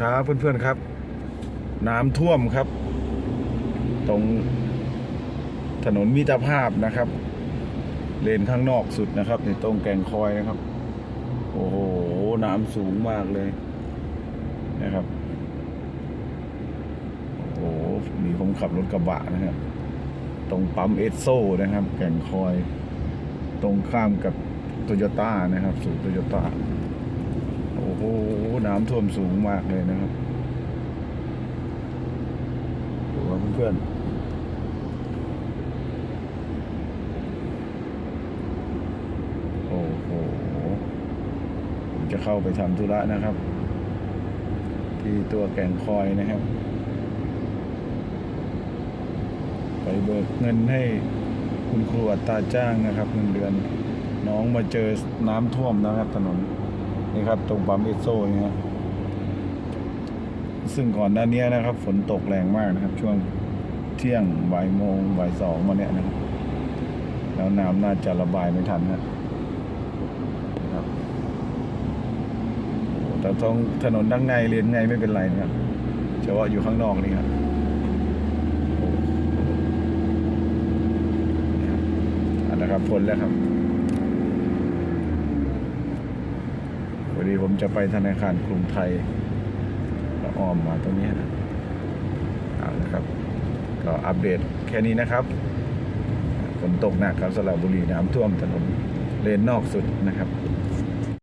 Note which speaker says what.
Speaker 1: ครับเพื่อนๆครับ น้ำท่วมครับ ตรงถนนมิตรภาพนะครับ เลนข้างนอกสุดนะครับในตรงแก่งคอยนะครับ โอ้โห น้ำสูงมากเลยนะครับ โอ้โหมีผมขับรถกระบะนะครับ ตรงปั๊มเอสโซนะครับ แก่งคอย ตรงข้ามกับโตโยต้านะครับ สูตรโตโยต้าำท่วมสูงมากเลยนะครับดูครับเพื่อนๆโอ้โหผมจะเข้าไปทำธุระนะครับ ที่ตัวแก่งคอยนะครับ ไปเบิกเงินให้คุณครูอัตราจ้างนะครับเงินเดือนน้องมาเจอน้ำท่วมนะครับถนนนี่ครับ ตรงปั๊มเอสโซ่นี่ครับ ซึ่งก่อนหน้านี้นะครับ ฝนตกแรงมากนะครับ ช่วงเที่ยงบ่ายโมงบ่ายสองมาเนี้ยนะครับแล้วน้ำน่าจะระบายไม่ทันนะครับแต่ตรงถนนด้านในเรียนไงไม่เป็นไรนะครับเฉพาะอยู่ข้างนอกนี่ครับอ้นี่ครับอันนะครับพ้นแล้วครับวันนี้ผมจะไปธนาคารกรุงไทย อ้อมมาตรงนี้นะเอาละครับ ก็อัปเดตแค่นี้นะครับฝนตกหนักครับสระบุรีน้ำท่วมถนนเลนนอกสุดนะครับ